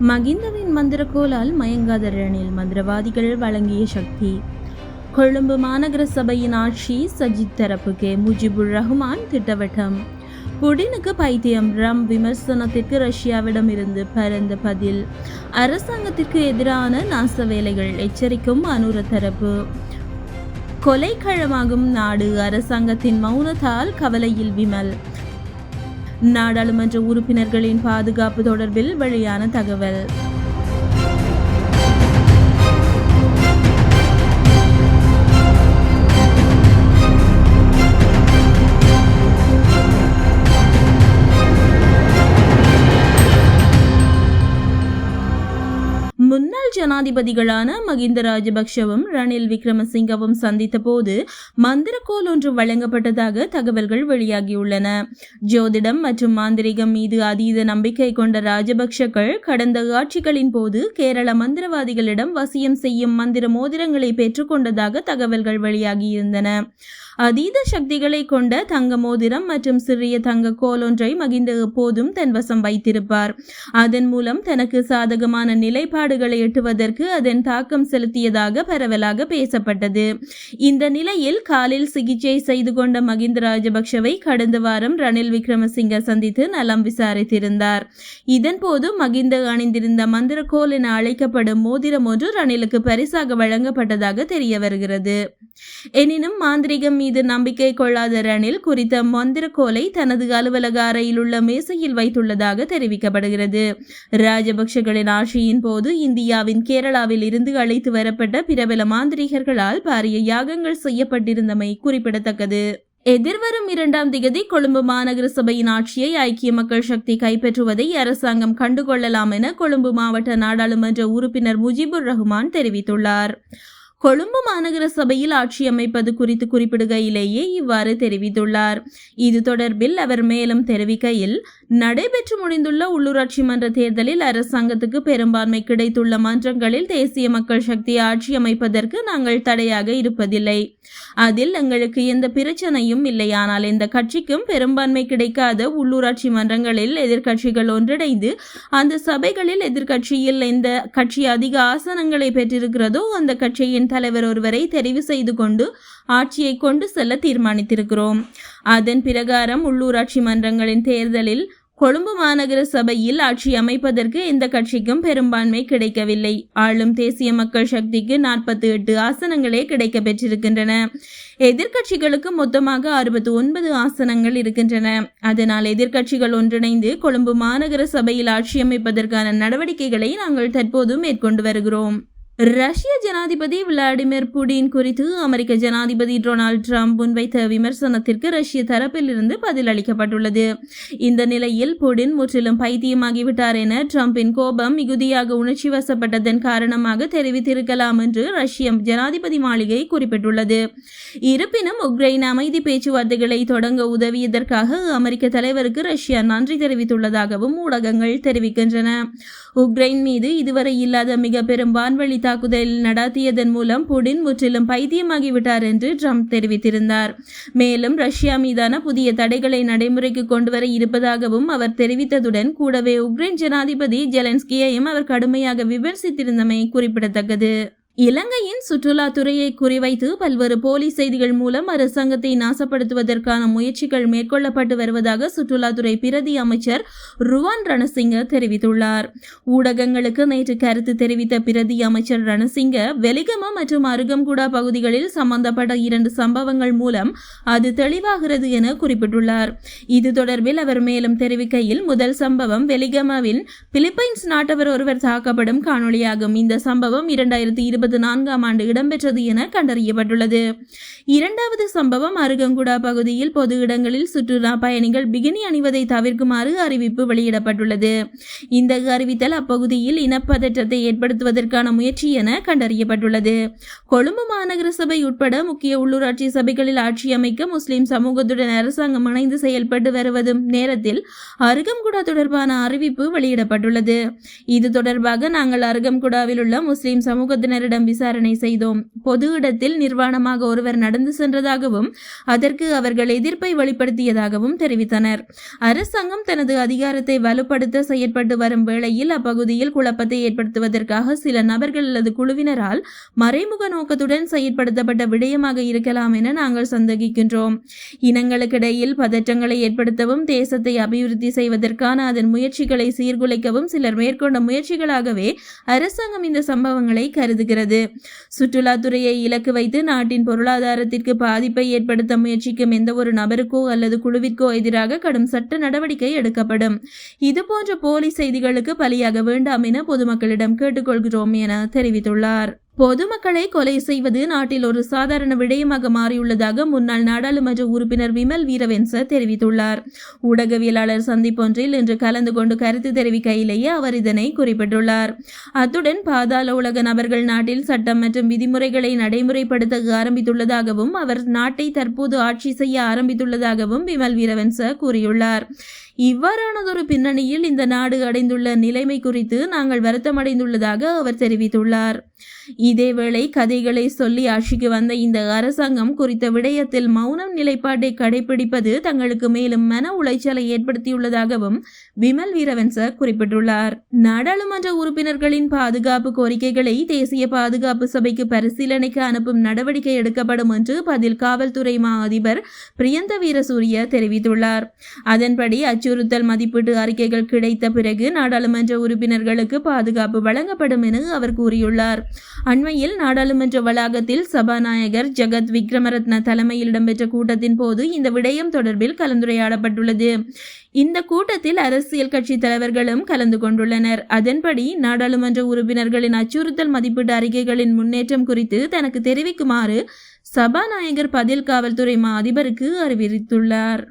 மகிந்தவின் மந்திரக்கோலால் மயங்காத ரணில் மந்திரவாதிகள் வழங்கிய சக்தி. கொழும்பு மாநகர சபையின் ஆட்சி சஜித் தரப்புக்கு முஜிபுர் ரஹ்மான் திட்டவட்டம். புடினுக்கு பைத்தியம் ரம் விமர்சனத்திற்கு ரஷ்யாவிடம் இருந்து பரந்த பதில். அரசாங்கத்திற்கு எதிரான நாச வேலைகள் எச்சரிக்கும் அனுர தரப்பு. கொலைக்களமாகும் நாடு அரசாங்கத்தின் மௌனத்தால் கவலையில் விமல். நாடாளுமன்ற உறுப்பினர்களின் பாதுகாப்பு தொடர்பில் வெளியான தகவல். ஜனாதிபதிகளான மகிந்த ராஜபக்ஷவும் ரணில் விக்ரமசிங்கவும் சந்தித்த போது மந்திரக்கோல் ஒன்று வழங்கப்பட்டதாக தகவல்கள் வெளியாகியுள்ளன. ஜோதிடம் மற்றும் மாந்திரிகம் மீது அதீத நம்பிக்கை கொண்ட ராஜபக்ஷக்கள் கடந்த ஆட்சிகளின் போது கேரள மந்திரவாதிகளிடம் வசியம் செய்யும் மந்திர மோதிரங்களை பெற்றுக்கொண்டதாக தகவல்கள் வெளியாகியிருந்தன. அதீத சக்திகளை கொண்ட தங்க மோதிரம் மற்றும் சிறிய தங்க கோல் ஒன்றை மகிந்த எப்போதும் தன் வசம் வைத்திருப்பார். அதன் மூலம் தனக்கு சாதகமான நிலைப்பாடுகளை எட்டுவதற்கு அதன் தாக்கம் செலுத்தியதாக பரவலாக பேசப்பட்டது. இந்த நிலையில் காலில் சிகிச்சை செய்து கொண்ட மகிந்த ராஜபக்ஷவை கடந்த வாரம் ரணில் விக்ரமசிங்க சந்தித்து நலம் விசாரித்திருந்தார். இதன்போது மகிந்த அணிந்திருந்த மந்திரக்கோல் என அழைக்கப்படும் மோதிரம் ஒன்று ரணிலுக்கு பரிசாக வழங்கப்பட்டதாக தெரிய வருகிறது. எனினும் மாந்திரிகம் மீது நம்பிக்கை கொள்ளாத ரணில் குறித்த மந்திரக்கோலை தனது அலுவலக அறையில் உள்ள மேசையில் வைத்துள்ளதாக தெரிவிக்கப்படுகிறது. ராஜபக்ஷகளின் ஆட்சியின் போது இந்தியாவில் இந்தியாவின் கேரளாவில் இருந்து அழைத்து வரப்பட்ட பிரபல மாந்திரிகர்களால் பாரிய யாகங்கள் செய்யப்பட்டிருந்தமை குறிப்பிடத்தக்கது. எதிர்வரும் இரண்டாம் திகதி கொழும்பு மாநகர சபையின் ஆட்சியை ஐக்கிய மக்கள் சக்தி கைப்பற்றுவதை அரசாங்கம் கண்டுகொள்ளலாம் என கொழும்பு மாவட்ட நாடாளுமன்ற உறுப்பினர் முஜிபுர் ரஹ்மான் தெரிவித்துள்ளார். கொழும்பு மாநகர சபையில் ஆட்சி அமைப்பது குறித்து குறிப்பிடுகையிலேயே இவ்வாறு தெரிவித்துள்ளார். இது தொடர்பில் அவர் மேலும் தெரிவிக்கையில் நடைபெற்று முடிந்துள்ள உள்ளூராட்சி மன்ற தேர்தலில் அரசாங்கத்துக்கு பெரும்பான்மை கிடைத்துள்ள மன்றங்களில் தேசிய மக்கள் சக்தி ஆட்சி அமைப்பதற்கு நாங்கள் தடையாக இருப்பதில்லை. அதில் எங்களுக்கு எந்த பிரச்சனையும் இல்லை. ஆனால் இந்த கட்சிக்கும் பெரும்பான்மை கிடைக்காத உள்ளூராட்சி மன்றங்களில் எதிர்க்கட்சிகள் ஒன்றிணைந்து அந்த சபைகளில் எதிர்க்கட்சியில் எந்த கட்சி அதிக ஆசனங்களை பெற்றிருக்கிறதோ அந்த கட்சியின் தலைவர் ஒருவரை தெரிவு செய்து கொண்டு ஆட்சியை கொண்டு செல்ல தீர்மானித்திருக்கிறோம். அதன் பிரகாரம் உள்ளூராட்சி மன்றங்களின் தேர்தலில் கொழும்பு மாநகர சபையில் ஆட்சி அமைப்பதற்கு எந்த கட்சிக்கும் பெரும்பான்மை கிடைக்கவில்லை. ஆளும் தேசிய மக்கள் சக்திக்கு நாற்பத்தி எட்டு ஆசனங்களே கிடைக்க பெற்றிருக்கின்றன. எதிர்க்கட்சிகளுக்கு மொத்தமாக அறுபத்தி ஒன்பது ஆசனங்கள் இருக்கின்றன. அதனால் எதிர்க்கட்சிகள் ஒன்றிணைந்து கொழும்பு மாநகர சபையில் ஆட்சி அமைப்பதற்கான நடவடிக்கைகளை நாங்கள் தற்போது மேற்கொண்டு வருகிறோம். ரஷ்ய ஜனாதிபதி விளாடிமிர் புடின் குறித்து அமெரிக்க ஜனாதிபதி டொனால்ட் ட்ரம்ப் முன்வைத்த விமர்சனத்திற்கு ரஷ்ய தரப்பிலிருந்து பதிலளிக்கப்பட்டுள்ளது. இந்த நிலையில் புடின் முற்றிலும் பைத்தியமாகிவிட்டார் என ட்ரம்பின் கோபம் மிகுதியாக உணர்ச்சி வசப்பட்டதன் காரணமாக தெரிவித்திருக்கலாம் என்று ரஷ்ய ஜனாதிபதி மாளிகை குறிப்பிட்டுள்ளது. இருப்பினும் உக்ரைன் அமைதி பேச்சுவார்த்தைகளை தொடங்க உதவியதற்காக அமெரிக்க தலைவருக்கு ரஷ்யா நன்றி தெரிவித்துள்ளதாகவும் ஊடகங்கள் தெரிவிக்கின்றன. உக்ரைன் மீது இதுவரை இல்லாத மிக பெரும் வான்வழி தாக்குதல் நடாத்தியதன் மூலம் புடின் முற்றிலும் பைத்தியமாகிவிட்டார் என்று ட்ரம்ப் தெரிவித்திருந்தார். மேலும் ரஷ்யா மீதான புதிய தடைகளை நடைமுறைக்கு கொண்டுவர இருப்பதாகவும் அவர் தெரிவித்ததுடன் கூடவே உக்ரைன் ஜனாதிபதி ஜெலன்ஸ்கியையும் அவர் கடுமையாக விமர்சித்திருந்தமை குறிப்பிடத்தக்கது. இலங்கையின் சுற்றுலாத்துறையை குறிவைத்து பல்வேறு போலி செய்திகள் மூலம் அரசாங்கத்தை நாசப்படுத்துவதற்கான முயற்சிகள் மேற்கொள்ளப்பட்டு வருவதாக சுற்றுலாத்துறை பிரதி அமைச்சர் ருவான் ரணசிங்க தெரிவித்துள்ளார். ஊடகங்களுக்கு நேற்று கருத்து தெரிவித்த பிரதி அமைச்சர் ரணசிங்க வெலிகம மற்றும் அருகம்குடா பகுதிகளில் சம்பந்தப்பட்ட இரண்டு சம்பவங்கள் மூலம் அது தெளிவாகிறது என குறிப்பிட்டுள்ளார். இது தொடர்பில் அவர் மேலும் தெரிவிக்கையில் முதல் சம்பவம் வெலிகமாவின் பிலிப்பைன்ஸ் நாட்டவர் ஒருவர் தாக்கப்படும் காணொளியாகும். இந்த சம்பவம் இரண்டாயிரத்தி இருபத்தி இருபத்தி நான்காம் ஆண்டு இடம்பெற்றது என கண்டறியப்பட்டுள்ளது. இரண்டாவது சம்பவம் அருகங்குடா பகுதியில் பொது இடங்களில் சுற்றுலா பயணிகள் பிகினி அணிவதை தவிர்க்குமாறு அறிவிப்பு வெளியிடப்பட்டுள்ளது. இந்த அறிவித்தல் அப்பகுதியில் இனப்பதற்றத்தை ஏற்படுத்துவதற்கான முயற்சி என கண்டறியப்பட்டுள்ளது. கொழும்பு மாநகர சபை உட்பட முக்கிய உள்ளூராட்சி சபைகளில் ஆட்சி அமைக்க முஸ்லிம் சமூகத்துடன் அரசாங்கம் இணைந்து செயல்பட்டு வருவதும் நேரத்தில் அருகம்குடா தொடர்பான அறிவிப்பு வெளியிடப்பட்டுள்ளது. இது தொடர்பாக நாங்கள் அருகம்குடாவில் உள்ள முஸ்லிம் சமூகத்தினரிடம் அவர்களிடம் விசாரணை செய்தோம். பொது இடத்தில் நிர்வாணமாக ஒருவர் நடந்து சென்றதாகவும் அதற்கு அவர்கள் எதிர்ப்பை வெளிப்படுத்தியதாகவும் தெரிவித்தனர். அரசாங்கம் தனது அதிகாரத்தை வலுப்படுத்த செயற்பட்டு வரும் வேளையில் அப்பகுதியில் குழப்பத்தை ஏற்படுத்துவதற்காக சில நபர்கள் அல்லது குழுவினரால் மறைமுக நோக்கத்துடன் செயற்படுத்தப்பட்ட விடயமாக இருக்கலாம் என நாங்கள் சந்தேகிக்கின்றோம். இனங்களுக்கிடையில் பதற்றங்களை ஏற்படுத்தவும் தேசத்தை அபிவிருத்தி செய்வதற்கான அதன் முயற்சிகளை சீர்குலைக்கவும் சிலர் மேற்கொண்ட முயற்சிகளாகவே அரசாங்கம் இந்த சம்பவங்களை கருதுகிறது. சுற்றுலாத்துறையை இலக்கு வைத்து நாட்டின் பொருளாதாரத்திற்கு பாதிப்பை ஏற்படுத்த முயற்சிக்கும் எந்த ஒரு நபருக்கோ அல்லது குழுவிற்கோ எதிராக கடும் சட்ட நடவடிக்கை எடுக்கப்படும். இதுபோன்ற போலி செய்திகளுக்கு பலியாக வேண்டாம் என பொதுமக்களிடம் கேட்டுக்கொள்கிறோம் என தெரிவித்துள்ளார். பொதுமக்களை கொலை செய்வது நாட்டில் ஒரு சாதாரண விடயமாக மாறியுள்ளதாக முன்னாள் நாடாளுமன்ற உறுப்பினர் விமல் வீரவென்ச தெரிவித்துள்ளார். ஊடகவியலாளர் சந்திப்பொன்றில் இன்று கலந்து கொண்டு கருத்து தெரிவிக்கையிலேயே அவர் இதனை குறிப்பிட்டுள்ளார். அத்துடன் பாதாள உலக நபர்கள் நாட்டில் சட்டம் மற்றும் விதிமுறைகளை நடைமுறைப்படுத்த ஆரம்பித்துள்ளதாகவும் அவர் நாட்டை தற்போது ஆட்சி செய்ய ஆரம்பித்துள்ளதாகவும் விமல் வீரவன்ச கூறியுள்ளார். இவ்வாறானதொரு பின்னணியில் இந்த நாடு அடைந்துள்ள நிலைமை குறித்து நாங்கள் வருத்தமடைந்துள்ளதாக அவர் தெரிவித்துள்ளார். இதேவேளை கதைகளை சொல்லி ஆட்சிக்கு வந்த இந்த அரசாங்கம் குறித்த விடயத்தில் மௌனம் நிலைப்பாட்டை கடைபிடிப்பது தங்களுக்கு மேலும் மன உளைச்சலை ஏற்படுத்தியுள்ளதாகவும் விமல் வீரவன்ச குறிப்பிட்டுள்ளார். நாடாளுமன்ற உறுப்பினர்களின் பாதுகாப்பு கோரிக்கைகளை தேசிய பாதுகாப்பு சபைக்கு பரிசீலனைக்கு அனுப்பும் நடவடிக்கை எடுக்கப்படும் என்று பதில் காவல்துறை மா அதிபர் பிரியந்த வீரசூரிய தெரிவித்துள்ளார். அதன்படி அச்சுறுத்தல் மதிப்பீட்டு அறிக்கைகள் கிடைத்த பிறகு நாடாளுமன்ற உறுப்பினர்களுக்கு பாதுகாப்பு வழங்கப்படும் என அவர் கூறியுள்ளார். அண்மையில் நாடாளுமன்ற வளாகத்தில் சபாநாயகர் ஜெகத் விக்ரமரத்ன தலைமையில் இடம்பெற்ற கூட்டத்தின் போது இந்த விடயம் தொடர்பில் கலந்துரையாடப்பட்டுள்ளது. இந்த கூட்டத்தில் அரசியல் கட்சி தலைவர்களும் கலந்து கொண்டுள்ளனர். அதன்படி நாடாளுமன்ற உறுப்பினர்களின் அச்சுறுத்தல் மதிப்பீட்டு அறிக்கைகளின் முன்னேற்றம் குறித்து தனக்கு தெரிவிக்குமாறு சபாநாயகர் பதில் காவல்துறை மா அதிபருக்கு அறிவித்துள்ளார்